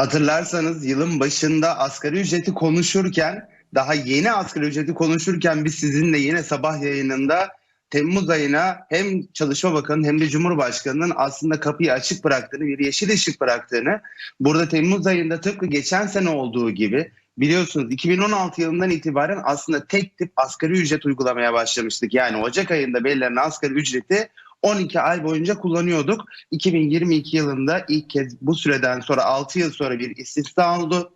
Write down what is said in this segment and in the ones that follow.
Hatırlarsanız yılın başında asgari ücreti konuşurken daha yeni asgari ücreti konuşurken biz sizinle yine sabah yayınında Temmuz ayına hem Çalışma Bakanı hem de Cumhurbaşkanı'nın aslında kapıyı açık bıraktığını, bir yeşil ışık bıraktığını, burada Temmuz ayında tıpkı geçen sene olduğu gibi biliyorsunuz 2016 yılından itibaren aslında tek tip asgari ücret uygulamaya başlamıştık. Yani Ocak ayında belirlenen asgari ücreti 12 ay boyunca kullanıyorduk. 2022 yılında ilk kez bu süreden sonra 6 yıl sonra bir istisna oldu.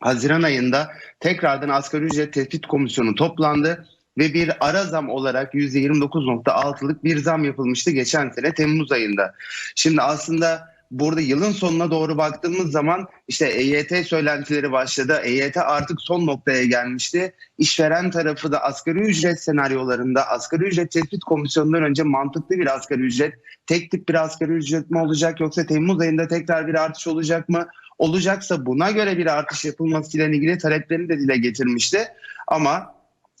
Haziran ayında tekrardan asgari ücret tespit komisyonu toplandı ve bir ara zam olarak %29.6'lık bir zam yapılmıştı geçen sene Temmuz ayında. Şimdi aslında burada yılın sonuna doğru baktığımız zaman işte EYT söylentileri başladı. EYT artık son noktaya gelmişti. İşveren tarafı da asgari ücret senaryolarında asgari ücret tespit komisyonundan önce mantıklı bir asgari ücret, tek tip bir asgari ücret mi olacak yoksa Temmuz ayında tekrar bir artış olacak mı? Olacaksa buna göre bir artış yapılmasıyla ilgili taleplerini de dile getirmişti. Ama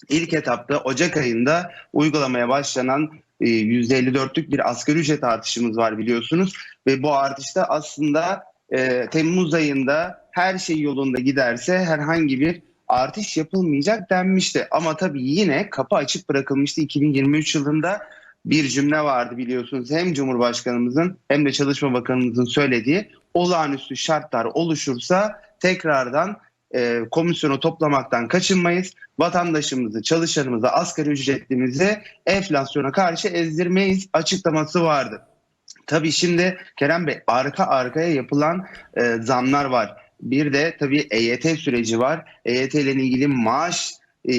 ilk etapta Ocak ayında uygulamaya başlanan %54'lük bir asgari ücret artışımız var biliyorsunuz. Ve bu artışta aslında e, Temmuz ayında her şey yolunda giderse herhangi bir artış yapılmayacak denmişti. Ama tabii yine kapı açık bırakılmıştı 2023 yılında bir cümle vardı biliyorsunuz. Hem Cumhurbaşkanımızın hem de Çalışma Bakanımızın söylediği olağanüstü şartlar oluşursa tekrardan e, komisyonu toplamaktan kaçınmayız. Vatandaşımızı, çalışanımızı, asgari ücretlimizi enflasyona karşı ezdirmeyiz açıklaması vardı. Tabii şimdi Kerem Bey arka arkaya yapılan e, zamlar var. Bir de tabii EYT süreci var. EYT ile ilgili maaş e,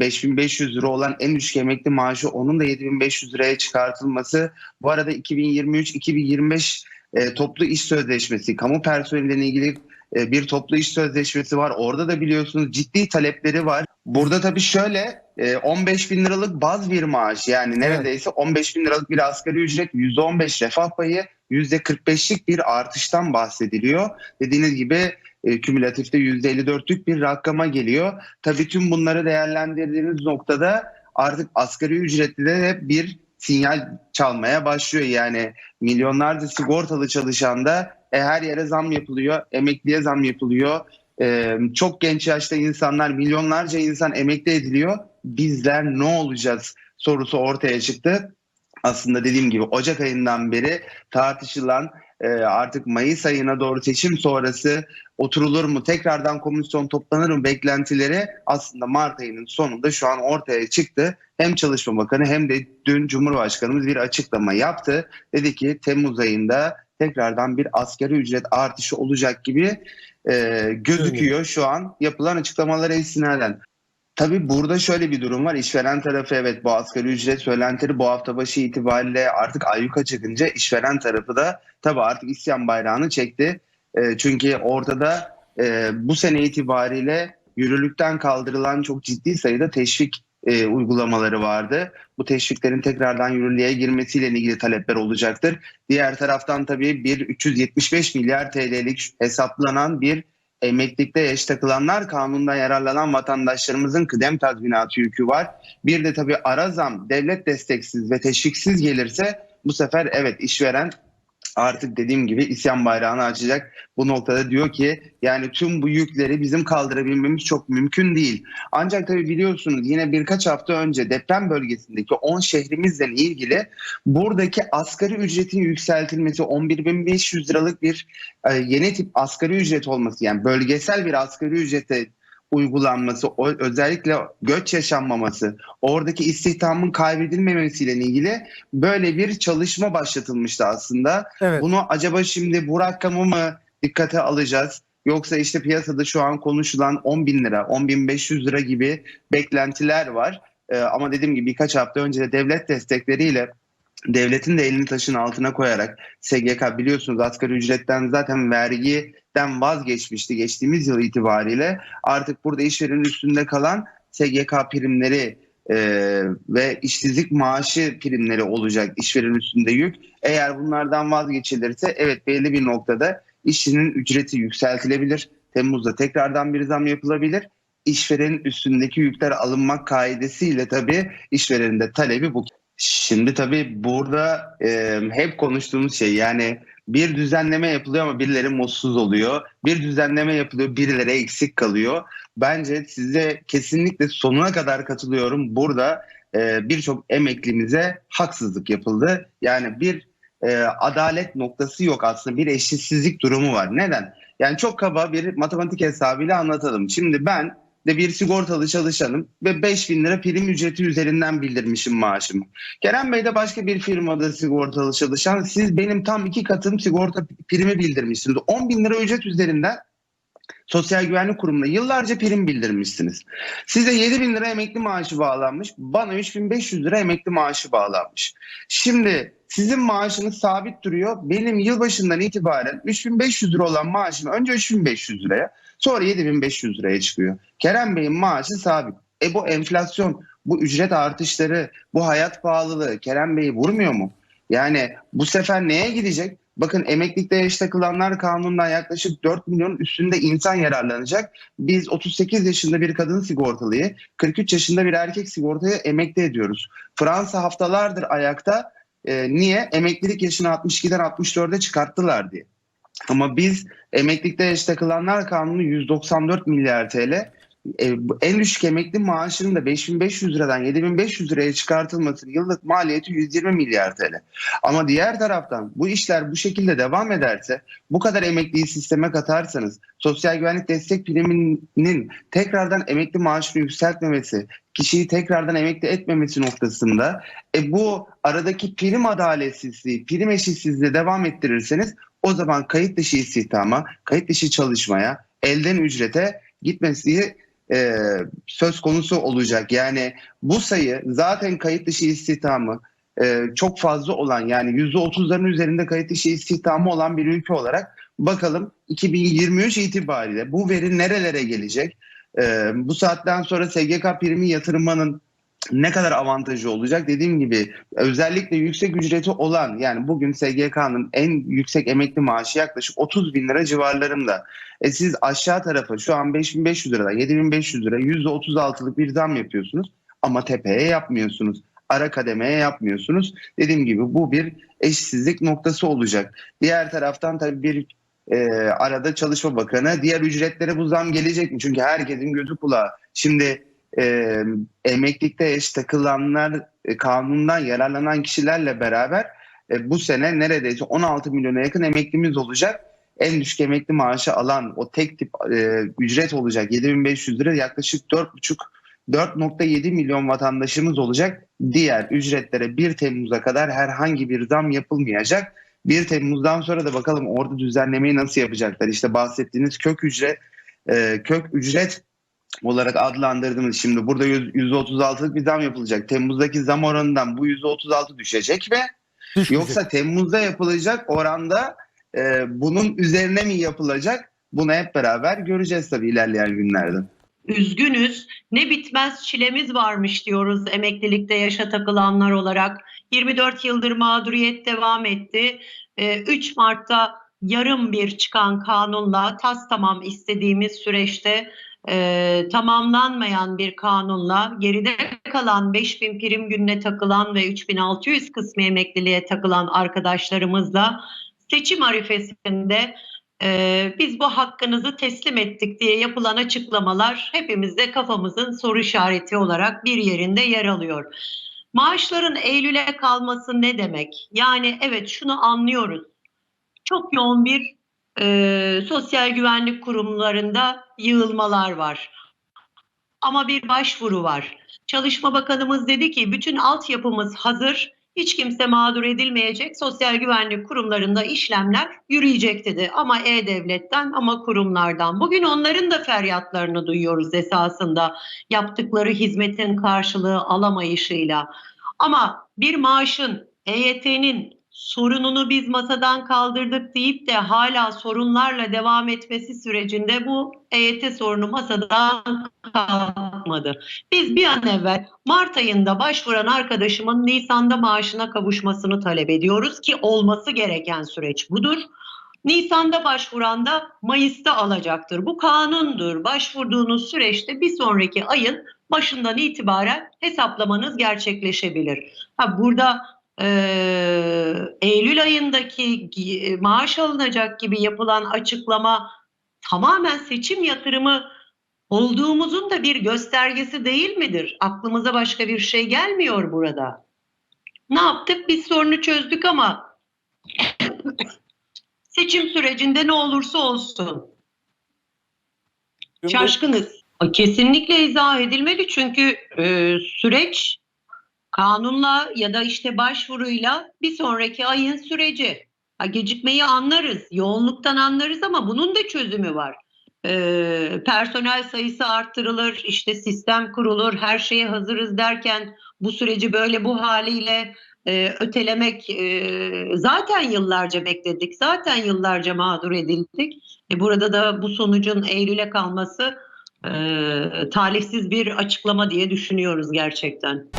5500 lira olan en düşük emekli maaşı onun da 7500 liraya çıkartılması. Bu arada 2023-2025 e, toplu iş sözleşmesi, kamu personeliyle ilgili bir toplu iş sözleşmesi var. Orada da biliyorsunuz ciddi talepleri var. Burada tabii şöyle e, 15 bin liralık baz bir maaş yani neredeyse 15 bin liralık bir asgari ücret %15 refah payı %45'lik bir artıştan bahsediliyor. Dediğiniz gibi e, kümülatifte %54'lük bir rakama geliyor. Tabii tüm bunları değerlendirdiğiniz noktada artık asgari ücretli de bir sinyal çalmaya başlıyor. Yani milyonlarca sigortalı çalışan da e, her yere zam yapılıyor, emekliye zam yapılıyor. E, çok genç yaşta insanlar, milyonlarca insan emekli ediliyor. Bizler ne olacağız sorusu ortaya çıktı. Aslında dediğim gibi Ocak ayından beri tartışılan e, artık Mayıs ayına doğru seçim sonrası oturulur mu, tekrardan komisyon toplanır mı beklentileri aslında Mart ayının sonunda şu an ortaya çıktı. Hem Çalışma Bakanı hem de dün Cumhurbaşkanımız bir açıklama yaptı. Dedi ki Temmuz ayında tekrardan bir asgari ücret artışı olacak gibi e, gözüküyor şu an yapılan açıklamalara istinaden. Tabii burada şöyle bir durum var. İşveren tarafı evet bu asgari ücret söylentileri bu hafta başı itibariyle artık ayyuka çıkınca işveren tarafı da tabii artık isyan bayrağını çekti. E, çünkü ortada e, bu sene itibariyle yürürlükten kaldırılan çok ciddi sayıda teşvik e, uygulamaları vardı. Bu teşviklerin tekrardan yürürlüğe girmesiyle ilgili talepler olacaktır. Diğer taraftan tabii bir 375 milyar TL'lik hesaplanan bir emeklilikte yaş takılanlar kanundan yararlanan vatandaşlarımızın kıdem tazminatı yükü var. Bir de tabii ara zam devlet desteksiz ve teşviksiz gelirse bu sefer evet işveren artık dediğim gibi isyan bayrağını açacak. Bu noktada diyor ki yani tüm bu yükleri bizim kaldırabilmemiz çok mümkün değil. Ancak tabii biliyorsunuz yine birkaç hafta önce deprem bölgesindeki 10 şehrimizle ilgili buradaki asgari ücretin yükseltilmesi 11.500 liralık bir e, yeni tip asgari ücret olması yani bölgesel bir asgari ücrete uygulanması, o, özellikle göç yaşanmaması, oradaki istihdamın kaybedilmemesiyle ilgili böyle bir çalışma başlatılmıştı aslında. Evet. Bunu acaba şimdi bu rakamı mı dikkate alacağız? Yoksa işte piyasada şu an konuşulan 10 bin lira, 10 bin 500 lira gibi beklentiler var. Ee, ama dediğim gibi birkaç hafta önce de devlet destekleriyle devletin de elini taşın altına koyarak SGK biliyorsunuz asgari ücretten zaten vergiden vazgeçmişti geçtiğimiz yıl itibariyle. Artık burada işverenin üstünde kalan SGK primleri e, ve işsizlik maaşı primleri olacak işverenin üstünde yük. Eğer bunlardan vazgeçilirse evet belli bir noktada işçinin ücreti yükseltilebilir. Temmuz'da tekrardan bir zam yapılabilir. İşverenin üstündeki yükler alınmak kaidesiyle tabii işverenin de talebi bu. Şimdi tabii burada e, hep konuştuğumuz şey yani bir düzenleme yapılıyor ama birileri mutsuz oluyor. Bir düzenleme yapılıyor birileri eksik kalıyor. Bence size kesinlikle sonuna kadar katılıyorum. Burada e, birçok emeklimize haksızlık yapıldı. Yani bir e, adalet noktası yok aslında bir eşitsizlik durumu var. Neden? Yani çok kaba bir matematik hesabıyla anlatalım. Şimdi ben de bir sigortalı çalışanım ve 5000 lira prim ücreti üzerinden bildirmişim maaşımı. Kerem Bey de başka bir firmada sigortalı çalışan. Siz benim tam iki katım sigorta primi bildirmişsiniz. 10 bin lira ücret üzerinden Sosyal Güvenlik Kurumu'na yıllarca prim bildirmişsiniz. Size 7 bin lira emekli maaşı bağlanmış. Bana 3500 lira emekli maaşı bağlanmış. Şimdi sizin maaşınız sabit duruyor. Benim yılbaşından itibaren 3500 lira olan maaşım önce 3500 liraya sonra 7500 liraya çıkıyor. Kerem Bey'in maaşı sabit. E bu enflasyon, bu ücret artışları, bu hayat pahalılığı Kerem Bey'i vurmuyor mu? Yani bu sefer neye gidecek? Bakın emeklilikte yaş takılanlar kanunundan yaklaşık 4 milyon üstünde insan yararlanacak. Biz 38 yaşında bir kadın sigortalıyı, 43 yaşında bir erkek sigortayı emekli ediyoruz. Fransa haftalardır ayakta. E, niye? Emeklilik yaşını 62'den 64'e çıkarttılar diye. Ama biz emeklilikte yaş takılanlar kanunu 194 milyar TL e, en düşük emekli maaşının da 5500 liradan 7500 liraya çıkartılması yıllık maliyeti 120 milyar TL. Ama diğer taraftan bu işler bu şekilde devam ederse bu kadar emekliyi sisteme katarsanız sosyal güvenlik destek priminin tekrardan emekli maaşını yükseltmemesi, kişiyi tekrardan emekli etmemesi noktasında e, bu aradaki prim adaletsizliği, prim eşitsizliği devam ettirirseniz o zaman kayıt dışı istihdama, kayıt dışı çalışmaya, elden ücrete gitmesi e, söz konusu olacak. Yani bu sayı zaten kayıt dışı istihdamı e, çok fazla olan yani %30'ların üzerinde kayıt dışı istihdamı olan bir ülke olarak bakalım 2023 itibariyle bu veri nerelere gelecek? E, bu saatten sonra SGK primi yatırmanın ne kadar avantajı olacak? Dediğim gibi özellikle yüksek ücreti olan yani bugün SGK'nın en yüksek emekli maaşı yaklaşık 30 bin lira civarlarında. E siz aşağı tarafa şu an 5500 liradan 7500 lira %36'lık bir zam yapıyorsunuz ama tepeye yapmıyorsunuz. Ara kademeye yapmıyorsunuz. Dediğim gibi bu bir eşsizlik noktası olacak. Diğer taraftan tabii bir e, arada Çalışma Bakanı diğer ücretlere bu zam gelecek mi? Çünkü herkesin gözü kulağı. Şimdi e, emeklilikte yaş takılanlar e, kanundan yararlanan kişilerle beraber e, bu sene neredeyse 16 milyona yakın emeklimiz olacak. En düşük emekli maaşı alan o tek tip e, ücret olacak 7500 lira yaklaşık 4,5 4.7 milyon vatandaşımız olacak. Diğer ücretlere 1 Temmuz'a kadar herhangi bir zam yapılmayacak. 1 Temmuz'dan sonra da bakalım orada düzenlemeyi nasıl yapacaklar? İşte bahsettiğiniz kök ücret e, kök ücret olarak adlandırdığımız şimdi burada %36'lık bir zam yapılacak. Temmuz'daki zam oranından bu %36 düşecek ve Düşmeyecek. yoksa Temmuz'da yapılacak oranda e, bunun üzerine mi yapılacak? Bunu hep beraber göreceğiz tabii ilerleyen günlerde. üzgünüz. Ne bitmez çilemiz varmış diyoruz emeklilikte yaşa takılanlar olarak. 24 yıldır mağduriyet devam etti. Ee, 3 Mart'ta yarım bir çıkan kanunla tas tamam istediğimiz süreçte e, tamamlanmayan bir kanunla geride kalan 5000 prim gününe takılan ve 3600 kısmı emekliliğe takılan arkadaşlarımızla seçim arifesinde ee, biz bu hakkınızı teslim ettik diye yapılan açıklamalar hepimizde kafamızın soru işareti olarak bir yerinde yer alıyor. Maaşların Eylül'e kalması ne demek? Yani evet şunu anlıyoruz. Çok yoğun bir e, sosyal güvenlik kurumlarında yığılmalar var. Ama bir başvuru var. Çalışma Bakanımız dedi ki bütün altyapımız hazır. Hiç kimse mağdur edilmeyecek. Sosyal güvenlik kurumlarında işlemler yürüyecek dedi. Ama E-Devlet'ten ama kurumlardan. Bugün onların da feryatlarını duyuyoruz esasında. Yaptıkları hizmetin karşılığı alamayışıyla. Ama bir maaşın, EYT'nin sorununu biz masadan kaldırdık deyip de hala sorunlarla devam etmesi sürecinde bu EYT sorunu masadan kalkmadı. Biz bir an evvel Mart ayında başvuran arkadaşımın Nisan'da maaşına kavuşmasını talep ediyoruz ki olması gereken süreç budur. Nisan'da başvuran da Mayıs'ta alacaktır. Bu kanundur. Başvurduğunuz süreçte bir sonraki ayın başından itibaren hesaplamanız gerçekleşebilir. Ha, burada e, Eylül ayındaki gi- maaş alınacak gibi yapılan açıklama tamamen seçim yatırımı olduğumuzun da bir göstergesi değil midir? Aklımıza başka bir şey gelmiyor burada. Ne yaptık? Biz sorunu çözdük ama seçim sürecinde ne olursa olsun şaşkınız. Kesinlikle izah edilmeli çünkü e, süreç kanunla ya da işte başvuruyla bir sonraki ayın süreci. Ha, gecikmeyi anlarız, yoğunluktan anlarız ama bunun da çözümü var. E, personel sayısı arttırılır, işte sistem kurulur, her şeye hazırız derken bu süreci böyle bu haliyle e, ötelemek e, zaten yıllarca bekledik, zaten yıllarca mağdur edildik. E, burada da bu sonucun Eylül'e kalması e, talihsiz bir açıklama diye düşünüyoruz gerçekten.